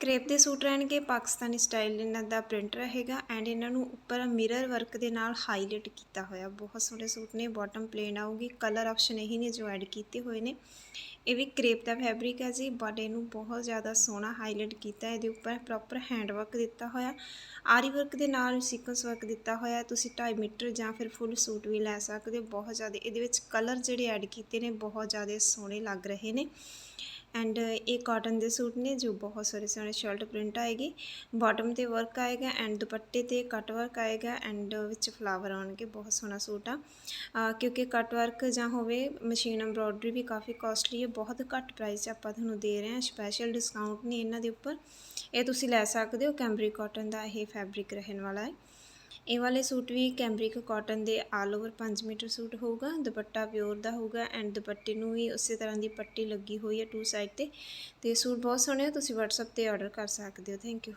Crepe ਦੇ suit ਰਹਿਣਗੇ, Pakistani style ਇਹਨਾਂ ਦਾ ਪ੍ਰਿੰਟ ਰਹੇਗਾ ਐਂਡ ਇਹਨਾਂ ਨੂੰ ਉੱਪਰ ਮਿਰਰ ਵਰਕ ਦੇ ਨਾਲ ਹਾਈਲਾਈਟ ਕੀਤਾ ਹੋਇਆ। ਬਹੁਤ ਸੋਹਣੇ ਸੂਟ ਨੇ ਬਾਟਮ ਪਲੇਨ ਆਊਗੀ ਕਲਰ ਆਪਸ਼ਨ ਇਹੀ ਨੇ ਜੋ ਐਡ ਕੀਤੇ ਹੋਏ ਨੇ। ਇਹ ਵੀ ਕ੍ਰੇਪ ਦਾ ਫੈਬਰਿਕ ਹੈ ਜੀ ਬਟ ਇਹਨੂੰ ਬਹੁਤ ਜ਼ਿਆਦਾ ਸੋਹਣਾ ਹਾਈਲਾਈਟ ਕੀਤਾ, ਇਹਦੇ ਉੱਪਰ ਪ੍ਰੋਪਰ ਹੈਂਡ ਵਰਕ ਦਿੱਤਾ ਹੋਇਆ। ਆਰੀ ਵਰਕ ਦੇ ਨਾਲ ਸੀਕੁਐਂਸ ਵਰਕ ਦਿੱਤਾ ਹੋਇਆ, ਤੁਸੀਂ 2.5 ਮੀਟਰ ਜਾਂ ਫਿਰ ਫੁੱਲ ਸੂਟ ਵੀ ਲੈ ਸਕਦੇ ਹੋ, ਬਹੁਤ ਜ਼ਿਆਦਾ, ਇਹਦੇ ਵਿੱਚ ਕਲਰ ਜਿਹੜੇ ਐਡ ਕੀਤੇ ਨੇ, ਬਹੁਤ ਜ਼ਿਆਦਾ ਸੋਹਣੇ ਲੱਗ ਰਹੇ ਨੇ। ਐਂਡ uh, ਇਹ ਕਾਟਨ ਦੇ ਸੂਟ ਨੇ ਜੋ ਬਹੁਤ ਸੋਹਣੇ ਸੋਹਣੇ ਸ਼ਰਟ ਪ੍ਰਿੰਟ ਆਏਗੀ। ਬਾਟਮ ਤੇ ਵਰਕ ਆਏਗਾ ਐਂਡ ਦੁਪੱਟੇ ਤੇ ਕਟ ਵਰਕ ਆਏਗਾ ਐਂਡ ਵਿੱਚ ਫਲਾਵਰ ਆਉਣਗੇ, ਬਹੁਤ ਸੋਹਣਾ ਸੂਟ ਆ। ਕਿਉਂਕਿ ਕਟ ਵਰਕ ਜਾਂ ਹੋਵੇ ਮਸ਼ੀਨ ਐਮਬ੍ਰੋਇਡਰੀ ਵੀ ਕਾਫੀ ਕਾਸਟਲੀ ਹੈ, ਬਹੁਤ ਘੱਟ ਪ੍ਰਾਈਸ 'ਚ ਆਪਾਂ ਤੁਹਾਨੂੰ ਦੇ ਰਹੇ ਹਾਂ ਸਪੈਸ਼ਲ ਡਿਸਕਾਊਂਟ ਨਹੀਂ ਇਹਨਾਂ ਦੇ ਉੱਪਰ। ਇਹ ਤੁਸੀਂ ਲੈ ਸਕਦੇ ਹੋ ਕੈਂਬਰੀ ਕਾਟਨ ਦਾ, ਇਹ ਫੈਬਰਿਕ ਰਹਿਣ ਵਾਲਾ ਹੈ। ਇਹ ਵਾਲੇ ਸੂਟ ਵੀ ਕੈਂਬਰਿਕ ਕਾਟਨ ਦੇ ਆਲ ਓਵਰ 5 ਮੀਟਰ ਸੂਟ ਹੋਊਗਾ, ਦੁਪੱਟਾ ਪਿਓਰ ਦਾ ਹੋਊਗਾ ਐਂਡ ਦੁਪੱਟੇ ਨੂੰ ਵੀ ਉਸੇ ਤਰ੍ਹਾਂ ਦੀ ਪੱਟੀ ਲੱਗੀ ਹੋਈ ਹੈ ਟੂ ਸਾਈਡ ਤੇ ਤੇ ਸੂਟ ਬਹੁਤ ਸੋਹਣੇ ਆ, ਤੁਸੀਂ WhatsApp ਤੇ ਆਰਡਰ ਕਰ ਸਕਦੇ ਹੋ ਥੈਂਕ ਯੂ